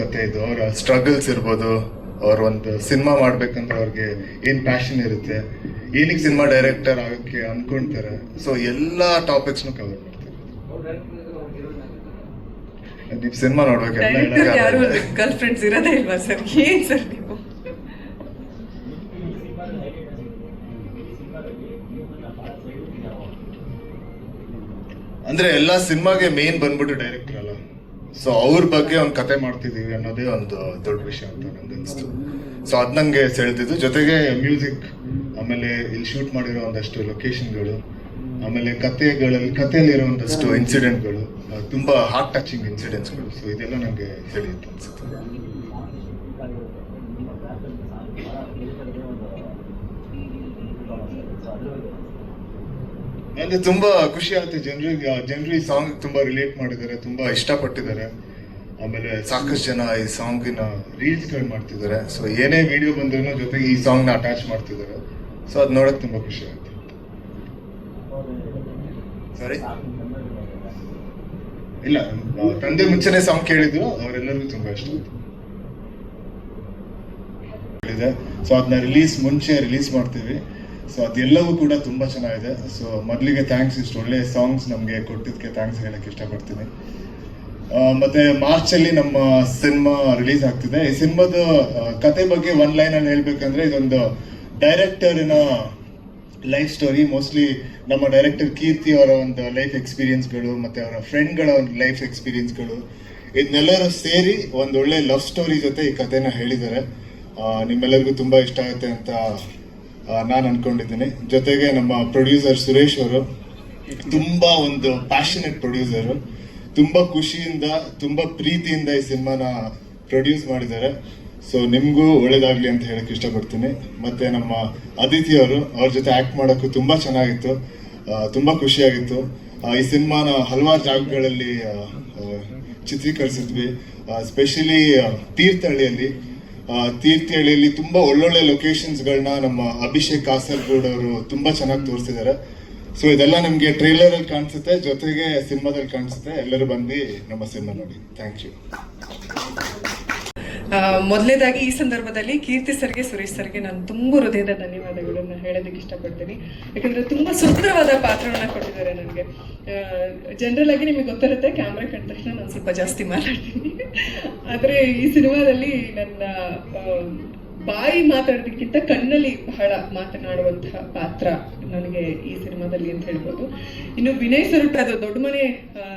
ಕತೆ ಇದು. ಅವರ ಸ್ಟ್ರಗಲ್ಸ್ ಇರ್ಬೋದು. ಅವ್ರ ಒಂದು ಸಿನಿಮಾ ಮಾಡ್ಬೇಕಂದ್ರೆ ಅವ್ರಿಗೆ ಏನ್ ಪ್ಯಾಷನ್ ಇರುತ್ತೆ ಏನಿಗೆ ಸಿನಿಮಾ ಡೈರೆಕ್ಟರ್ ಆಗಕ್ಕೆ ಅನ್ಕೊಂತಾರೆ. ಸೊ ಎಲ್ಲಾ ಟಾಪಿಕ್ಸ್ನು ಕವರ್ ಮಾಡ್ತಾರೆ. ನೀವು ಸಿನಿಮಾ ನೋಡ್ಬೇಕು ಎಲ್ಲ ಡೈರೆಕ್ಟರ್ ಯಾರು ಹೇಳಕ್ಕಾಗಲ್ಲ. ಗರ್ಲ್ ಫ್ರೆಂಡ್ಸ್ ಇರೋದೇ ಇಲ್ವಾ ಸರ್? ಏನ್ ಸರ್ ನೀವು? ಅಂದ್ರೆ ಎಲ್ಲಾ ಸಿನಿಮಾಗೆ ಮೇನ್ ಬಂದ್ಬಿಟ್ಟು ಡೈರೆಕ್ಟರ್ ಸೊ ಅವ್ರ ಬಗ್ಗೆ ಒಂದು ಕತೆ ಮಾಡ್ತಿದೀವಿ ಅನ್ನೋದೇ ಒಂದು ದೊಡ್ಡ ವಿಷಯ ಅಂತ ನಂಗೆ ಅನಿಸ್ತು. ಸೊ ಅದು ನಂಗೆ ಸೆಳೆದಿದ್ದು. ಜೊತೆಗೆ ಮ್ಯೂಸಿಕ್, ಆಮೇಲೆ ಇಲ್ಲಿ ಶೂಟ್ ಮಾಡಿರೋ ಒಂದಷ್ಟು ಲೊಕೇಶನ್ಗಳು, ಆಮೇಲೆ ಕತೆಗಳಲ್ಲಿ ಕಥೆಯಲ್ಲಿರೋ ಒಂದಷ್ಟು ಇನ್ಸಿಡೆಂಟ್ಗಳು ತುಂಬಾ ಹಾರ್ಟ್ ಟಚಿಂಗ್ ಇನ್ಸಿಡೆಂಟ್ಸ್ಗಳು. ಸೊ ಇದೆಲ್ಲ ನನಗೆ ಸೆಳೆಯುತ್ತೆ ಅನ್ಸುತ್ತೆ. ಅಂದ್ರೆ ತುಂಬಾ ಖುಷಿ ಆಗುತ್ತೆ. ಜನರಿಗೆ ಜನರು ಈ ಸಾಂಗ್ ತುಂಬಾ ರಿಲೇಟ್ ಮಾಡಿದ್ದಾರೆ, ತುಂಬಾ ಇಷ್ಟಪಟ್ಟಿದ್ದಾರೆ. ಆಮೇಲೆ ಸಾಕಷ್ಟು ಜನ ಈ ಸಾಂಗಿನ ರೀಲ್ಸ್ಗಳು ಮಾಡ್ತಿದ್ದಾರೆ. ಸೊ ಏನೇ ವಿಡಿಯೋ ಬಂದ್ರೂ ಜೊತೆಗೆ ಈ ಸಾಂಗ್ನ ಅಟ್ಯಾಚ್ ಮಾಡ್ತಿದ್ದಾರೆ. ಸೊ ಅದ್ ನೋಡಕ್ ತುಂಬಾ ಖುಷಿ ಆಗುತ್ತೆ. ಸಾರಿ ಇಲ್ಲ ತಂದೆ ಮುಂಚೆನೆ ಸಾಂಗ್ ಕೇಳಿದ್ರು ಅವರೆಲ್ಲರಿಗೂ ತುಂಬಾ ಇಷ್ಟ ಆಯ್ತು. ಸೊ ಅದನ್ನ ರಿಲೀಸ್ ಮುಂಚೆ ರಿಲೀಸ್ ಮಾಡ್ತೀವಿ. ಸೊ ಅದೆಲ್ಲವೂ ಕೂಡ ತುಂಬ ಚೆನ್ನಾಗಿದೆ. ಸೊ ಮೊದಲಿಗೆ ಥ್ಯಾಂಕ್ಸ್ ಇಷ್ಟು ಒಳ್ಳೆ ಸಾಂಗ್ಸ್ ನಮಗೆ ಕೊಟ್ಟಿದ್ದಕ್ಕೆ ಥ್ಯಾಂಕ್ಸ್ ಹೇಳಕ್ಕೆ ಇಷ್ಟಪಡ್ತೀನಿ. ಮತ್ತೆ ಮಾರ್ಚಲ್ಲಿ ನಮ್ಮ ಸಿನಿಮಾ ರಿಲೀಸ್ ಆಗ್ತಿದೆ. ಈ ಸಿನಿಮಾದ ಕತೆ ಬಗ್ಗೆ ಒನ್ ಲೈನ್ ಅಲ್ಲಿ ಹೇಳ್ಬೇಕಂದ್ರೆ ಇದೊಂದು ಡೈರೆಕ್ಟರಿನ ಲೈಫ್ ಸ್ಟೋರಿ ಮೋಸ್ಟ್ಲಿ ನಮ್ಮ ಡೈರೆಕ್ಟರ್ ಕೀರ್ತಿ ಅವರ ಒಂದು ಲೈಫ್ ಎಕ್ಸ್ಪೀರಿಯನ್ಸ್ಗಳು ಮತ್ತೆ ಅವರ ಫ್ರೆಂಡ್ಗಳ ಒಂದು ಲೈಫ್ ಎಕ್ಸ್ಪೀರಿಯನ್ಸ್ಗಳು ಇದನ್ನೆಲ್ಲರೂ ಸೇರಿ ಒಂದು ಒಳ್ಳೆ ಲವ್ ಸ್ಟೋರಿ ಜೊತೆ ಈ ಕಥೆನ ಹೇಳಿದ್ದಾರೆ. ನಿಮ್ಮೆಲ್ಲರಿಗೂ ತುಂಬ ಇಷ್ಟ ಆಗುತ್ತೆ ಅಂತ ನಾನು ಅನ್ಕೊಂಡಿದ್ದೀನಿ. ಜೊತೆಗೆ ನಮ್ಮ ಪ್ರೊಡ್ಯೂಸರ್ ಸುರೇಶ್ ಅವರು, ತುಂಬಾ ಒಂದು ಪ್ಯಾಷನೆಟ್ ಪ್ರೊಡ್ಯೂಸರ್ ತುಂಬಾ ಖುಷಿಯಿಂದ, ತುಂಬಾ ಪ್ರೀತಿಯಿಂದ ಈ ಸಿನಿಮಾನ ಪ್ರೊಡ್ಯೂಸ್ ಮಾಡಿದ್ದಾರೆ. ಸೊ ನಿಮಗೂ ಒಳ್ಳೇದಾಗ್ಲಿ ಅಂತ ಹೇಳಕ್ ಇಷ್ಟಪಡ್ತೀನಿ. ಮತ್ತೆ ನಮ್ಮ ಅದಿತಿ ಅವರು, ಅವ್ರ ಜೊತೆ ಆಕ್ಟ್ ಮಾಡೋಕ್ಕೂ ತುಂಬಾ ಚೆನ್ನಾಗಿತ್ತು. ತುಂಬಾ ಖುಷಿಯಾಗಿತ್ತು. ಈ ಸಿನಿಮಾನ ಹಲವಾರು ಜಾಗಗಳಲ್ಲಿ ಚಿತ್ರೀಕರಿಸಿದ್ವಿ. ಸ್ಪೆಷಲಿ ತೀರ್ಥಹಳ್ಳಿಯಲ್ಲಿ. ತೀರ್ಥಹಳ್ಳಿಯಲ್ಲಿ ತುಂಬಾ ಒಳ್ಳೊಳ್ಳೆ ಲೊಕೇಶನ್ಸ್ಗಳನ್ನ ನಮ್ಮ ಅಭಿಷೇಕ್ ಕಾಸರಗೋಡ್ ಅವರು ತುಂಬಾ ಚೆನ್ನಾಗಿ ತೋರಿಸಿದ್ದಾರೆ. ಸೊ ಇದೆಲ್ಲ ನಮಗೆ ಟ್ರೈಲರ್ ಅಲ್ಲಿ ಕಾಣಿಸುತ್ತೆ, ಜೊತೆಗೆ ಸಿನಿಮಾದಲ್ಲಿ ಕಾಣಿಸುತ್ತೆ. ಎಲ್ಲರೂ ಬಂದು ನಮ್ಮ ಸಿನಿಮಾ ನೋಡಿ. ಥ್ಯಾಂಕ್ ಯು ಮೊದಲನೇದಾಗಿ ಈ ಸಂದರ್ಭದಲ್ಲಿ ಕೀರ್ತಿ ಸರ್ಗೆ, ಸುರೇಶ್ ಸರ್ಗೆ ನಾನು ತುಂಬ ಹೃದಯದ ಧನ್ಯವಾದಗಳನ್ನ ಹೇಳೋದಕ್ಕೆ ಇಷ್ಟಪಡ್ತೀನಿ. ಯಾಕಂದ್ರೆ ತುಂಬ ಸುಂದರವಾದ ಪಾತ್ರವನ್ನ ಕೊಟ್ಟಿದ್ದಾರೆ ನನಗೆ. ಜನರಲ್ ಆಗಿ ನಿಮಗೆ ಗೊತ್ತಿರುತ್ತೆ ಕ್ಯಾಮ್ರಾ ಕಂಡ ತಕ್ಷಣ ನಾನು ಸ್ವಲ್ಪ ಜಾಸ್ತಿ ಮಾತಾಡ್ತೀನಿ. ಆದರೆ ಈ ಸಿನಿಮಾದಲ್ಲಿ ನನ್ನ ಬಾಯಿ ಮಾತಾಡೋದಕ್ಕಿಂತ ಕಣ್ಣಲ್ಲಿ ಬಹಳ ಮಾತನಾಡುವಂತಹ ಪಾತ್ರ ನನಗೆ ಈ ಸಿನಿಮಾದಲ್ಲಿ ಅಂತ ಹೇಳ್ಬೋದು. ಇನ್ನು ವಿನಯ್ ಸರುಟ್ ಅದು ದೊಡ್ಡ ಮನೆ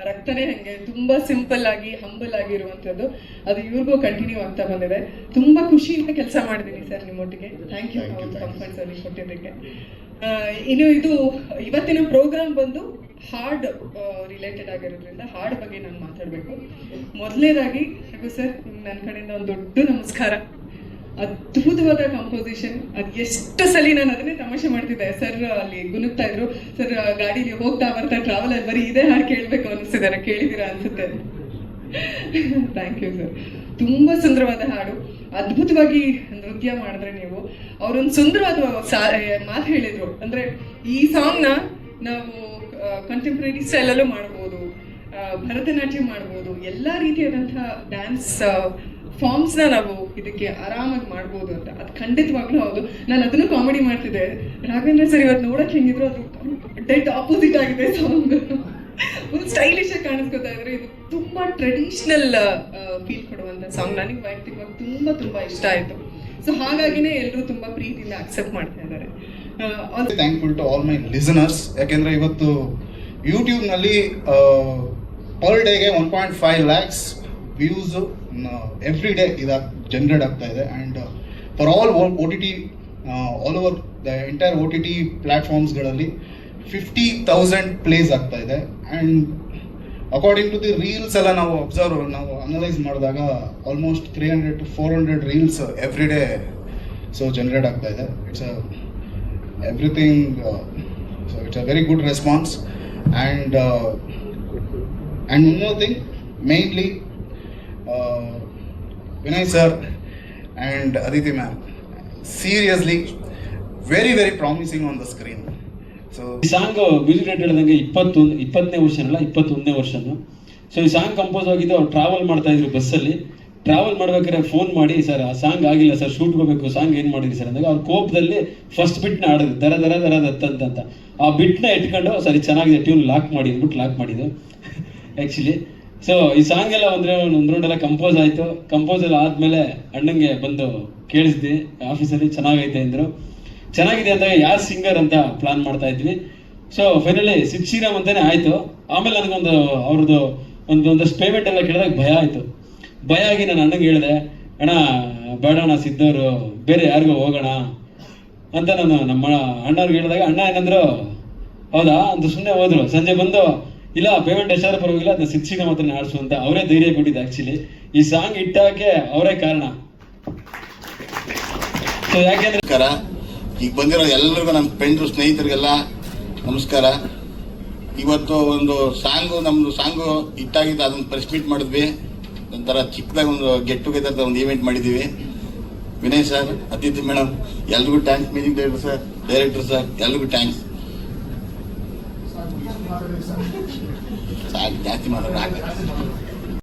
ರಕ್ತನೇ ಹಂಗೆ ತುಂಬಾ ಸಿಂಪಲ್ ಆಗಿ ಹಂಬಲ್ ಆಗಿರುವಂಥದ್ದು ಅದು ಇವ್ರಿಗೂ ಕಂಟಿನ್ಯೂ ಆಗ್ತಾ ಬಂದಿದೆ. ತುಂಬಾ ಖುಷಿಯಿಂದ ಕೆಲಸ ಮಾಡಿದ್ದೀನಿ ಸರ್ ನಿಮ್ಮೊಟ್ಟಿಗೆ. ಥ್ಯಾಂಕ್ ಯು ಕಂಫರ್ಟ್ಸ್ ಅಲ್ಲಿ ಕೊಟ್ಟಿದ್ದಕ್ಕೆ. ಇನ್ನು ಇದು ಇವತ್ತಿನ ಪ್ರೋಗ್ರಾಮ್ ಬಂದು ಹಾಡ್ ರಿಲೇಟೆಡ್ ಆಗಿರೋದ್ರಿಂದ ಹಾರ್ಡ್ ಬಗ್ಗೆ ನಾನು ಮಾತಾಡಬೇಕು. ಮೊದಲನೇದಾಗಿ ಹಾಗೂ ಸರ್ ನನ್ನ ಕಡೆಯಿಂದ ಒಂದು ದೊಡ್ಡ ನಮಸ್ಕಾರ. ಅದ್ಭುತವಾದ ಕಂಪೋಸಿಷನ್ ಅದು ಎಷ್ಟು ಸಲ ನಾನು ಅದನ್ನೇ ತಮಾಷೆ ಮಾಡ್ತಿದ್ದೆ. ಸರ್, ಅಲ್ಲಿ ಗುನುಗ್ತಾ ಇದ್ರು. ಸರ್ ಗಾಡೀಲಿ ಹೋಗ್ತಾ ಬರ್ತಾ ಟ್ರಾವೆಲ್ ಬರೀ ಇದೇ ಹಾಡು ಕೇಳಬೇಕು ಅನಿಸ್ತಿದ್ದಾರೆ. ಕೇಳಿದಿರಾ ಅನ್ಸುತ್ತೆ. ಥ್ಯಾಂಕ್ ಯು ಸರ್ ತುಂಬಾ ಸುಂದರವಾದ ಹಾಡು. ಅದ್ಭುತವಾಗಿ ನೃತ್ಯ ಮಾಡಿದ್ರೆ ನೀವು. ಅವರೊಂದು ಸುಂದರವಾದ ಸಾ- ಮಾತು ಹೇಳಿದ್ರು. ಅಂದ್ರೆ ಈ ಸಾಂಗ್ನ ನಾವು ಕಂಟೆಂಪ್ರರಿ ಸ್ಟೈಲಲ್ಲೂ ಮಾಡ್ಬೋದು. ಭರತನಾಟ್ಯ ಮಾಡ್ಬೋದು. ಎಲ್ಲ ರೀತಿಯಾದಂಥ ಡ್ಯಾನ್ಸ್ ಫಾರ್ಮ್ಸ್ನ ನಾವು ಇದಕ್ಕೆ ಆರಾಮಾಗಿ ಮಾಡ್ಬೋದು ಅಂತ. ಅದು ಖಂಡಿತವಾಗ್ಲೂ ಹೌದು. ನಾನು ಅದನ್ನು ಕಾಮಿಡಿ ಮಾಡ್ತಿದ್ದೆ. ರಾಘವೇಂದ್ರ ಸರ್ ಇವತ್ತು ನೋಡಕ್ ಹೆಂಗಿದ್ರು ಅದು ಡೆಡ್ ಆಪೋಸಿಟ್ ಆಗಿದೆ ಸಾಂಗ್ ಒಂದು ಸ್ಟೈಲಿಶ್ ಆಗಿ ಕಾಣಿಸ್ಕೊತಾ ಇದ್ರೆ ಇದು ತುಂಬಾ ಟ್ರೆಡಿಷನಲ್ ಫೀಲ್ ಕೊಡುವಂತ ಸಾಂಗ್ ನನಗೆ ವೈಯಕ್ತಿಕವಾಗಿ ತುಂಬಾ ತುಂಬಾ ಇಷ್ಟ ಆಯ್ತು. ಸೊ ಹಾಗಾಗಿನೇ ಎಲ್ಲರೂ ತುಂಬಾ ಪ್ರೀತಿಯಿಂದ ಅಕ್ಸೆಪ್ಟ್ ಮಾಡ್ತಾ ಇದ್ದಾರೆ. Thankful to all my listeners ಯಾಕೆಂದರೆ ಇವತ್ತು ಯೂಟ್ಯೂಬ್ನಲ್ಲಿ ಪರ್ ಡೇಗೆ one point five lakhs views every day ಇದಾಗ ಜನ್ರೇಟ್ ಆಗ್ತಾ ಇದೆ. And for all O T T all over the entire O T T ಪ್ಲ್ಯಾಟ್ಫಾರ್ಮ್ಸ್ಗಳಲ್ಲಿ fifty thousand plays ಆಗ್ತಾ ಇದೆ. And according to the reels ಎಲ್ಲ ನಾವು ಅಬ್ಸರ್ವ್ ನಾವು analyse ಮಾಡಿದಾಗ almost three hundred to four hundred reels every day so generate ಆಗ್ತಾ ಇದೆ. It's uh everything uh, so it's a very good response and uh, and one more thing mainly uh, vinay sir and aditi ma'am seriously very very promising on the screen so ಈ song music director ಹೇಳಿದಂಗೆ ಇಪ್ಪತ್ತೊಂದು ಇಪ್ಪತ್ತನೇ ವರ್ಷನಲ್ಲ ಇಪ್ಪತ್ತೊಂದನೇ ವರ್ಷನು so ಈ song compose ಆಗಿದ್ದು ಅವ್ರು ಟ್ರಾವೆಲ್ ಮಾಡ್ತಾ ಇದ್ರು ಬಸ್ಸಲ್ಲಿ ಟ್ರಾವೆಲ್ ಮಾಡ್ಬೇಕಾದ್ರೆ ಫೋನ್ ಮಾಡಿ, ಸರ್, ಆ ಸಾಂಗ್ ಆಗಿಲ್ಲ, ಸರ್ ಶೂಟ್ ಹೋಗ್ಬೇಕು ಸಾಂಗ್ ಏನು ಮಾಡಿದ್ರಿ, ಸರ್? ಅಂದಾಗ ಅವ್ರ ಕೋಪದಲ್ಲಿ ಫಸ್ಟ್ ಬಿಟ್ನ ಆಡಿದ್ರು ದರ ದರ ದರ ದತ್ತಂತ ಅಂತ ಆ ಬಿಟ್ನ ಇಟ್ಕೊಂಡು ಸರಿ ಚೆನ್ನಾಗಿದೆ ಟ್ಯೂನ್ ಲಾಕ್ ಮಾಡಿ, ಅಂದ್ಬಿಟ್ಟು ಲಾಕ್ ಮಾಡಿದ್ದು. ಆ್ಯಕ್ಚುಲಿ ಸೊ ಈ ಸಾಂಗ್ ಎಲ್ಲ ಒಂದು ಒಂದು ಎಲ್ಲ ಕಂಪೋಸ್ ಆಯಿತು. ಕಂಪೋಸ್ ಎಲ್ಲ ಆದಮೇಲೆ ಅಣ್ಣಂಗೆ ಬಂದು ಕೇಳಿಸ್ದೆ, ಆಫೀಸಲ್ಲಿ ಚೆನ್ನಾಗೈತೆ, ಅಂದರು. ಚೆನ್ನಾಗಿದೆ ಅಂದಾಗ ಯಾರು ಸಿಂಗರ್ ಅಂತ ಪ್ಲಾನ್ ಮಾಡ್ತಾ ಇದ್ವಿ. ಸೊ ಫೈನಲಿ ಸಿದ್ ಶ್ರೀರಾಮ್ ಅಂತಾನೆ ಆಯಿತು. ಆಮೇಲೆ ನನಗೊಂದು ಅವ್ರದ್ದು ಒಂದು, ಒಂದಷ್ಟು ಪೇಮೆಂಟ್ ಎಲ್ಲ ಕೇಳಿದಾಗ ಭಯ ಆಯಿತು. ಭಯ ಆಗಿ ನಾನು ಅಣ್ಣಂಗೆ ಹೇಳಿದೆ, ಅಣ್ಣ ಬೇಡಣ್ಣ ಸಿದ್ದವರು ಬೇರೆ ಯಾರಿಗೋ ಹೋಗೋಣ. ಅಂತ ನಾನು ನಮ್ಮ ಅಣ್ಣವ್ರಿಗೆ ಹೇಳಿದಾಗ, ಅಣ್ಣ, ಏನಂದ್ರು? ಹೌದಾ? ಅಂತ ಸುಮ್ಮನೆ ಹೋದ್ರು. ಸಂಜೆ ಬಂದು, ಇಲ್ಲ ಪೇಮೆಂಟ್ ಎಷ್ಟಾದ್ರೂ ಪರವಾಗಿಲ್ಲ ಅದನ್ನ ಸಿಕ್ಸಿನ ಮಾತ್ರ ಆಡಿಸು ಅಂತ ಅವರೇ ಧೈರ್ಯ ಕೊಟ್ಟಿದ್ದು ಆ್ಯಕ್ಚುಲಿ ಈ ಸಾಂಗ್ ಇಟ್ಟಾಕೆ ಅವರೇ ಕಾರಣ. ಸೊ ಯಾಕೆಂದ್ರೆ ಈಗ ಬಂದಿರೋ ಎಲ್ಲರಿಗೂ ನಮ್ಮ ಫ್ರೆಂಡ್ರು ಸ್ನೇಹಿತರಿಗೆಲ್ಲ ನಮಸ್ಕಾರ. ಇವತ್ತು ಒಂದು ಸಾಂಗು ನಮ್ಮದು ಸಾಂಗು ಇಟ್ಟಾಗಿದ್ದು ಅದನ್ನು ಪ್ರೆಸ್ ಮಾಡಿದ್ವಿ. ಒಂಥರ ಚಿಕ್ಕದಾಗಿ ಒಂದು ಗೆಟ್ ಟುಗೆದರ್ ಒಂದು ಈವೆಂಟ್ ಮಾಡಿದ್ದೀವಿ. ವಿನಯ್ ಸರ್ ಅತಿಥಿ ಮೇಡಮ್ ಎಲ್ರಿಗೂ thanks music director sir director sir ಎಲ್ರಿಗೂ ಟ್ಯಾಂಕ್ಸ್ ಜಾಸ್ತಿ ಮಾಡೋದು